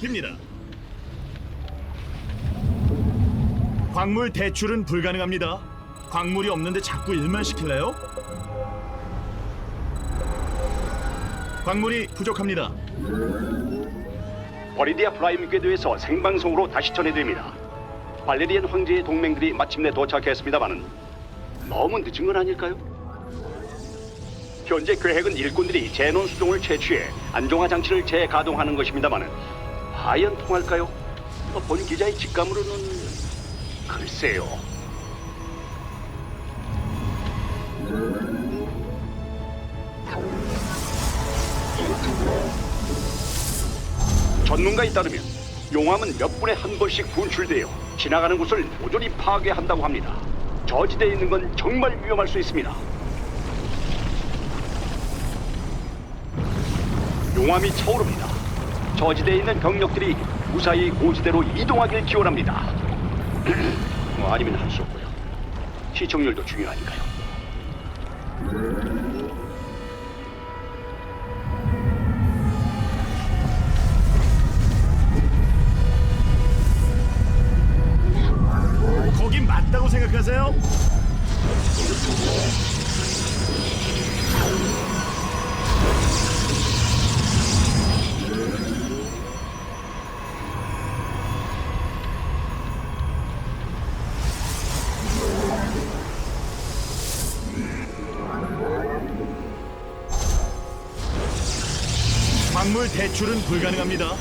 빕니다. 광물 대출은 불가능합니다. 광물이 없는데 자꾸 일만 시킬래요? 광물이 부족합니다. 버리디아 프라임 궤도에서 생방송으로 다시 전해드립니다. 발레리안 황제의 동맹들이 마침내 도착했습니다마는 너무 늦은 건 아닐까요? 현재 계획은 일꾼들이 제논 수종을 채취해 안정화 장치를 재가동하는 것입니다마는 과연 통할까요? 어, 본 기자의 직감으로는 글쎄요. 전문가에 따르면 용암은 몇 분에 한 번씩 분출되어 지나가는 곳을 모조리 파괴한다고 합니다. 저지대에 있는 건 정말 위험할 수 있습니다. 용암이 차오릅니다. 저지대에 있는 병력들이 무사히 고지대로 이동하길 기원합니다. 뭐 아니면 할 수 없고요. 시청률도 중요하니까요. 대출은 불가능합니다.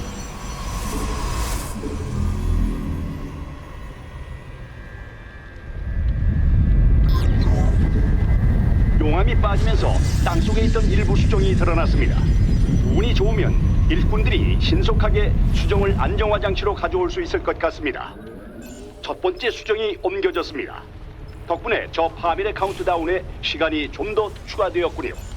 용암이 빠지면서 땅속에 있던 일부 수정이 드러났습니다. 운이 좋으면 일꾼들이 신속하게 수정을 안정화 장치로 가져올 수 있을 것 같습니다. 첫 번째 수정이 옮겨졌습니다. 덕분에 저 파밀의 카운트다운에 시간이 좀 더 추가되었군요.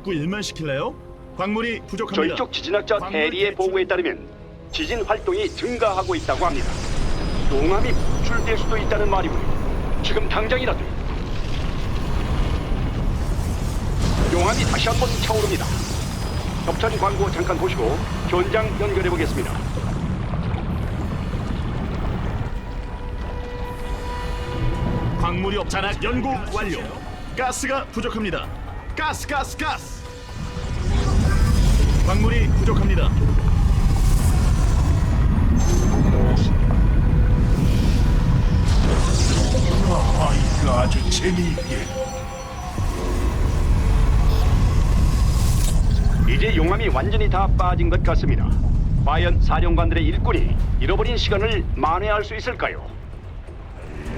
자꾸 일만 시킬래요? 광물이 부족합니다. 저희 쪽 지진학자 대리의 보고에 따르면 지진 활동이 증가하고 있다고 합니다. 용암이 분출될 수도 있다는 말이군요. 지금 당장이라도 용암이 다시 한번 차오릅니다. 협찬 광고 잠깐 보시고 현장 연결해 보겠습니다. 광물이 없잖아. 연구 완료. 가스가 부족합니다. 가스, 가스, 가스. 광물이 부족합니다. 아 이거 아주 재미있게 이제 용암이 완전히 다 빠진 것 같습니다. 과연 사령관들의 일꾼이 잃어버린 시간을 만회할 수 있을까요?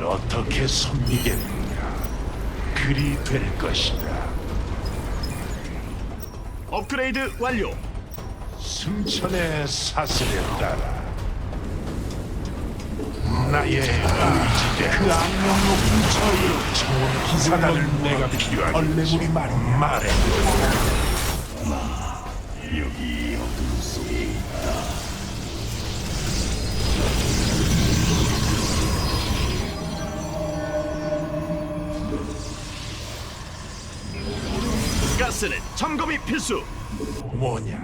어떻게 섬기겠느냐 그리 될 것이다 업그레이드 완료. 승천의 사슬에 따라 나의 의지대 그 악령 높은 저의 좋은 기사단을 내가 필요한 얼레물이 말이 말해 여기 가스는 점검이 필수. 뭐냐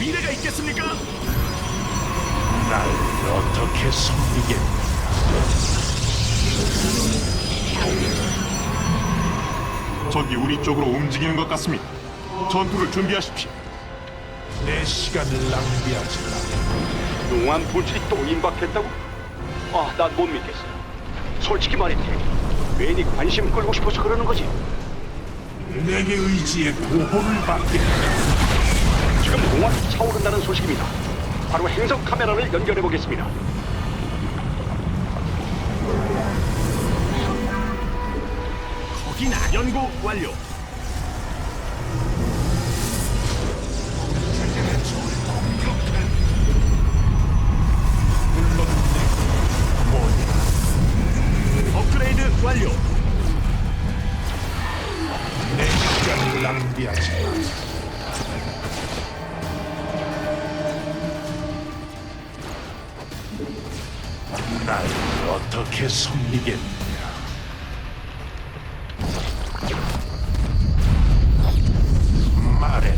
미래가 있겠습니까? 날 어떻게 섬기겠냐 적이 우리 쪽으로 움직이는 것 같습니다. 전투를 준비하십시오. 내 시간을 낭비하지 마. 용암 분출이 또 임박했다고? 아, 난 못 믿겠어. 솔직히 말해. 괜히 관심 끌고 싶어서 그러는 거지. 내게 의지의 보호를 받겠다. 지금 용암이 차오른다는 소식입니다. 바로 행성 카메라를 연결해 보겠습니다. 거기나 연구 완료. 업그레이드 완료. 내 시간을 낭비하지 마. 날 어떻게 섬기겠느냐? 말해라.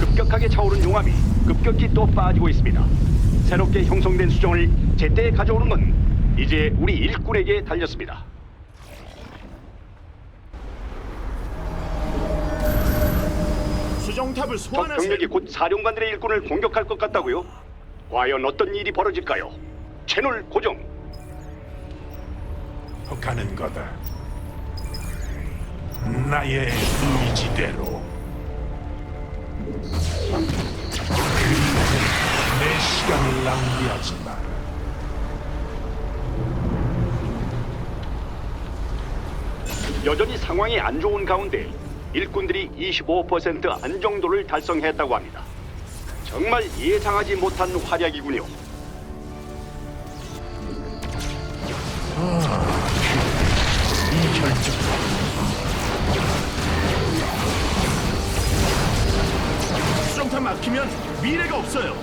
급격하게 차오른 용암이 급격히 또 빠지고 있습니다. 새롭게 형성된 수정을 제때 가져오는 건 이제 우리 일꾼에게 달렸습니다. 수정탑을 적 소환하세요. 병력이 곧 사령관들의 일꾼을 공격할 것 같다고요? 과연 어떤 일이 벌어질까요? 채널 고정. 가는 거다. 나의 의지대로. 그리고 내 시간을 낭비하지 마. 여전히 상황이 안 좋은 가운데 일꾼들이 25% 안정도를 달성했다고 합니다. 정말 예상하지 못한 활약이군요. 이 결정. 수정탑 막히면 미래가 없어요.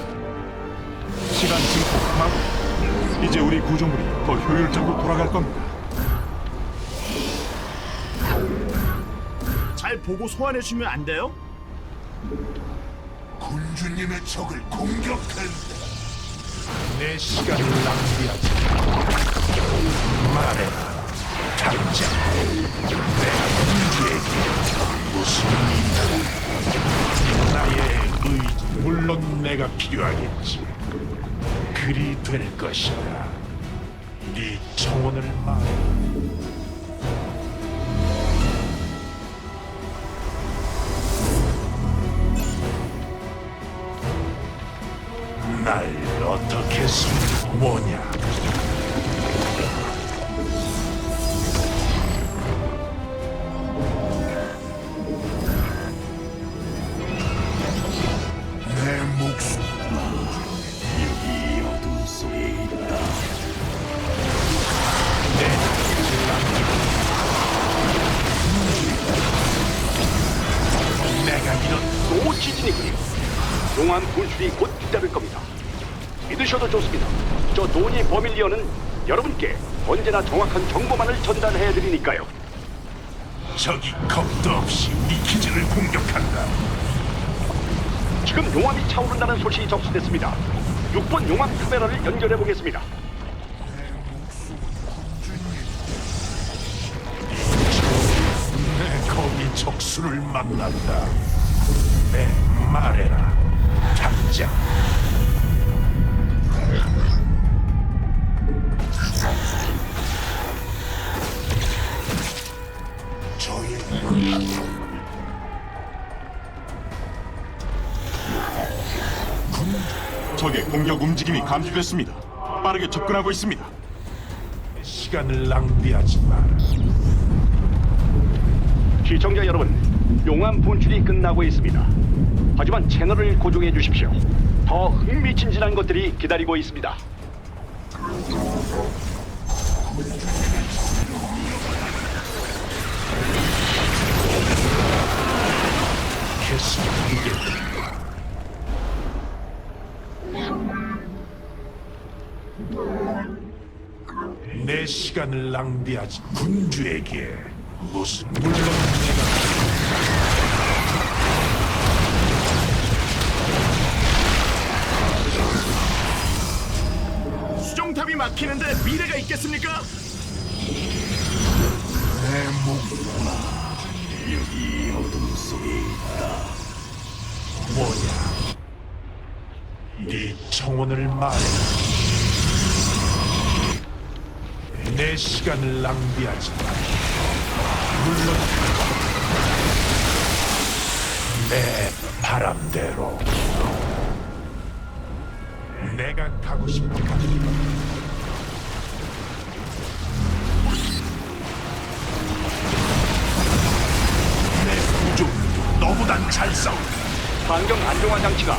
시간 증폭하고 이제 우리 구조물이 더 효율적으로 돌아갈 겁니다. 잘 보고 소환해 주면 안 돼요? 군주님의 적을 공격한다. 내 시간을 낭비하지 마. 말해라. 당장 군주에게 무슨 일이다. 나의 의지 물론 내가 필요하겠지. 그리 될 것이다. 네 청혼을 말해. 날 어떻게 숨 뭐냐? 용암 분출이 곧 뒤따를 겁니다. 믿으셔도 좋습니다. 저 도니 버밀리언은 여러분께 언제나 정확한 정보만을 전달해 드리니까요. 적이 겁도 없이 우리 기지를 공격한다. 지금 용암이 차오른다는 소식이 접수됐습니다. 6번 용암 카메라를 연결해 보겠습니다. 내 거기 적수를 만난다. 내 말해라. 저희 적의 공격 움직임이 감지됐습니다. 빠르게 접근하고 있습니다. 시간을 낭비하지 마라. 시청자 여러분, 용암 분출이 끝나고 있습니다. 하지만 채널을 고정해 주십시오. 더 흥미진진한 것들이 기다리고 있습니다. 내 시간을 낭비하지 군주에게 무슨 물론 막히는데 미래가 있겠습니까? 뭐냐 영혼을 말해. 내 시간을 낭비하지 마. 물론 내 바람대로 내가 가고 싶은 가 너보단 잘 싸운다. 환경 안정화 장치가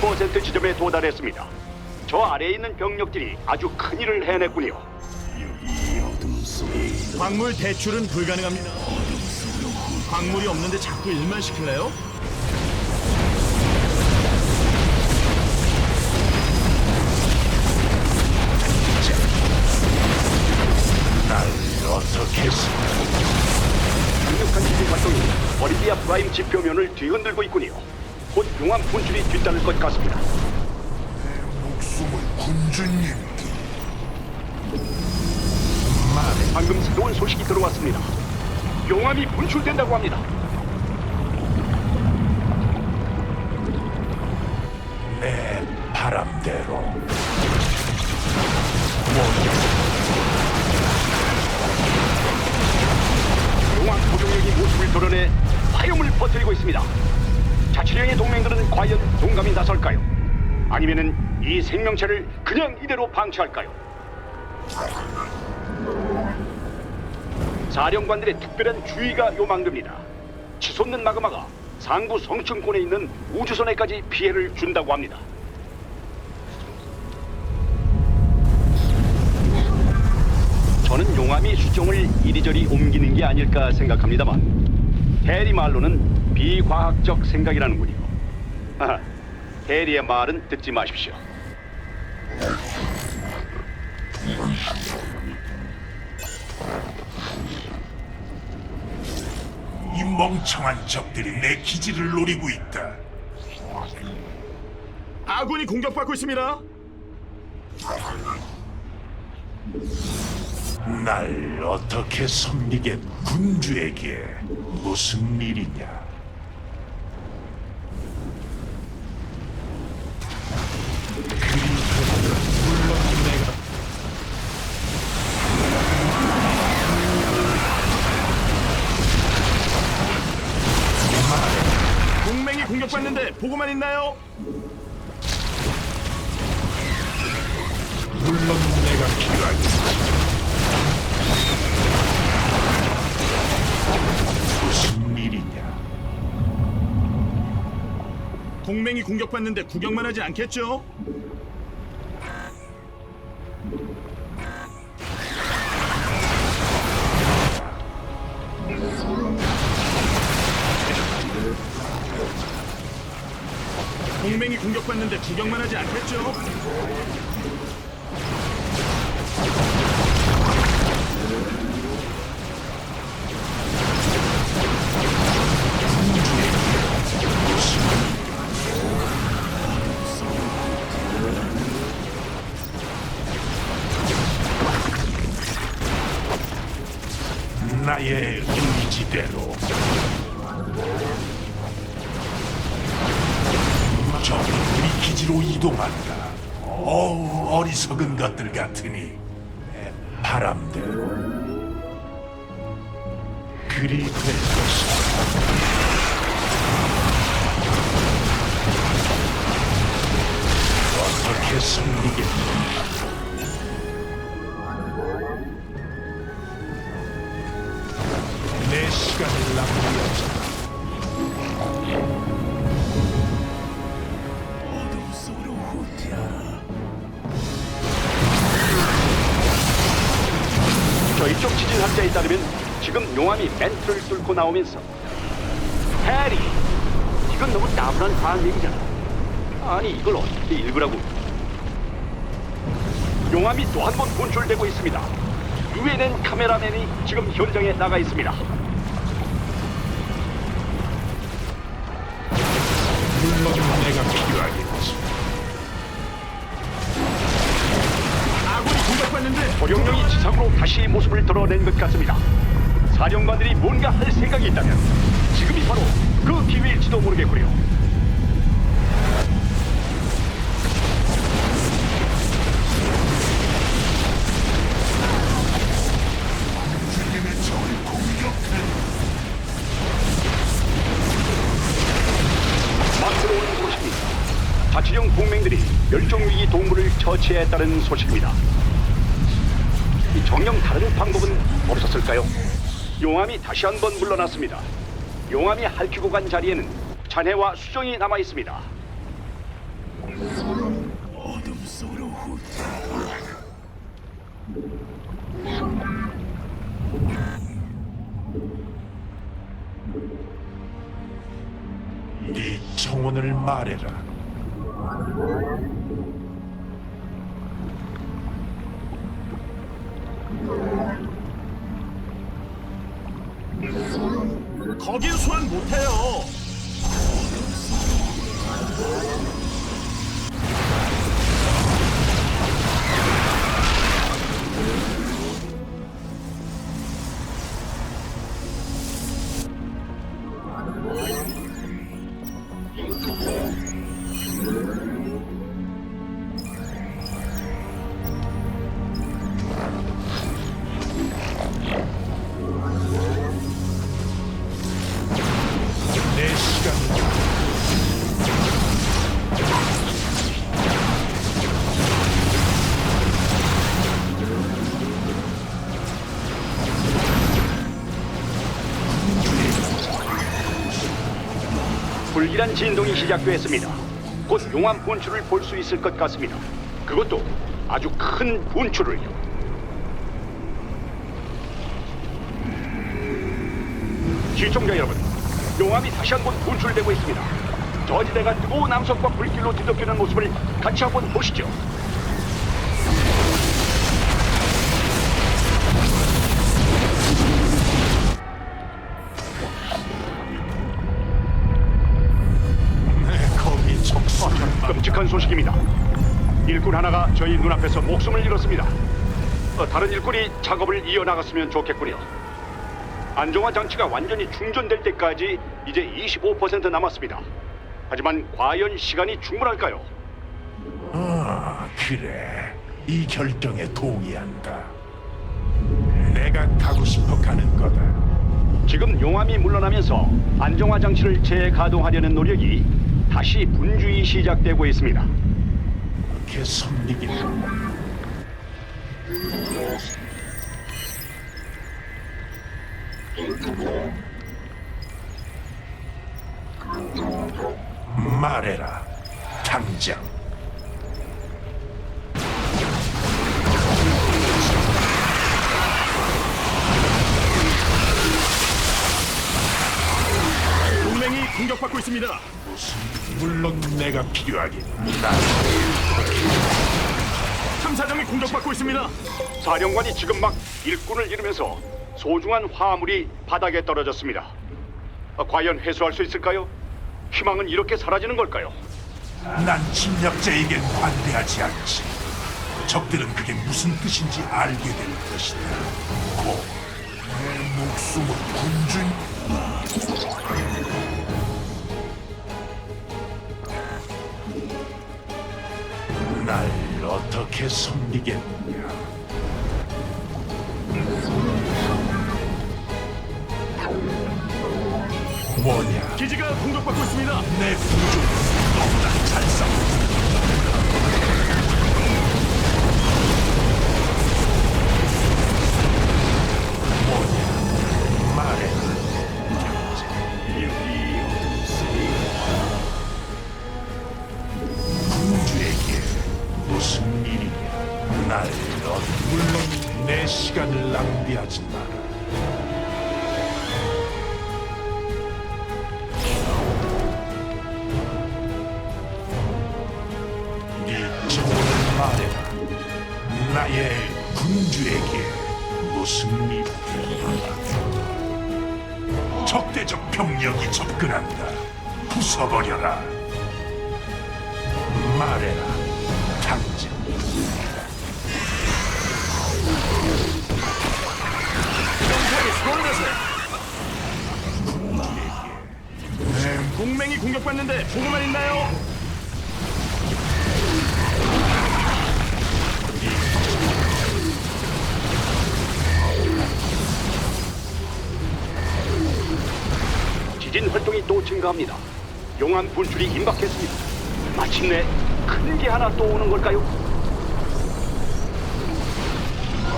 50% 지점에 도달했습니다. 저 아래에 있는 병력들이 아주 큰 일을 해냈군요. 광물 대출은 불가능합니다. 광물이 없는데 자꾸 일만 시킬래요? 프라임 지표면을 뒤흔들고 있군요. 곧 용암 분출이 뒤따를 것 같습니다. 목숨을 군주님께 말해 방금 새로운 소식이 들어왔습니다. 용암이 분출된다고 합니다. 내 바람대로 용암 포종력이 모습을 드러내 화염을 퍼뜨리고 있습니다. 자치령의 동맹들은 과연 용감히 나설까요? 아니면은 이 생명체를 그냥 이대로 방치할까요? 사령관들의 특별한 주의가 요망됩니다. 치솟는 마그마가 상부 성층권에 있는 우주선에까지 피해를 준다고 합니다. 저는 용암이 수정을 이리저리 옮기는 게 아닐까 생각합니다만 해리 말로는 비과학적 생각이라는군요. 아, 해리의 말은 듣지 마십시오. 이 멍청한 적들이 내 기지를 노리고 있다. 아군이 공격받고 있습니다. 날 어떻게 섬기게 군주에게 무슨 일이냐? 동맹이 공격받는데 보고만 있나요? 물론 내가 필요하겠 동맹이 공격받는데 구경만 하지 않겠죠? 동맹이 공격받는데 구경만 하지 않겠죠? 시간을 낭비하지 마. 저희 쪽 지진 학자에 따르면 지금 용암이 멘트를 뚫고 나오면서 해리 이건 너무 나분한 과학 얘기잖아. 아니 이걸 어떻게 읽으라고. 용암이 또 한 번 분출되고 있습니다. 유엔엔 카메라맨이 지금 현장에 나가 있습니다 내가 필요하겠지. 아군이 공격받는데 도령령이 지상으로 다시 모습을 드러낸 것 같습니다 사령관들이 뭔가 할 생각이 있다면 지금이 바로 그 기회일지도 모르겠고요 처치했다는 소식입니다. 이 정령 다른 방법은 없었을까요? 용암이 다시 한번 물러났습니다. 용암이 핥히고 간 자리에는 잔해와 수정이 남아 있습니다. 네 청혼을 말해라. 거긴 소환 못해요. 불길한 진동이 시작되었습니다. 곧 용암 분출을 볼 수 있을 것 같습니다. 그것도 아주 큰 분출을요. 시청자 여러분, 용암이 다시 한 번 분출되고 있습니다. 저지대가 뜨거운 남성과 불길로 뒤덮이는 모습을 같이 한번 보시죠. 눈앞에서 목숨을 잃었습니다. 어, 다른 일꾼이 작업을 이어나갔으면 좋겠군요. 안정화 장치가 완전히 충전될 때까지 이제 25% 남았습니다. 하지만 과연 시간이 충분할까요? 아, 그래. 이 결정에 동의한다. 내가 가고 싶어 가는 거다. 지금 용암이 물러나면서 안정화 장치를 재가동하려는 노력이 다시 분주히 시작되고 있습니다. 그렇게 섬리긴 말해라. 당장. 동맹이 공격받고 있습니다. 물론 내가 필요하긴. 탐사정이 공격받고 있습니다. 사령관이 지금 막 일꾼을 잃으면서 소중한 화물이 바닥에 떨어졌습니다. 아, 과연 회수할 수 있을까요? 희망은 이렇게 사라지는 걸까요? 난 침략자에겐 관대하지 않지. 적들은 그게 무슨 뜻인지 알게 될 것이다. 고, 내 목숨은 군준. 날 어떻게 섬기겠느냐? 뭐냐? 기지가 공격받고 있습니다. 내 구조 너무나 잘 싸워. 나의 군주에게 무슨 일이냐? 적대적 병력이 접근한다. 부숴버려라. 말해라. 당장. 명사의 수원자세. 동맹이 공격받는데 보고만 있나요? 지진 활동이 또 증가합니다. 용암 분출이 임박했습니다. 마침내 큰 게 하나 또 오는 걸까요?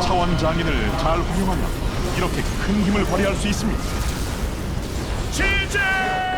차원 장인을 잘 활용하면 이렇게 큰 힘을 발휘할 수 있습니다. 시작!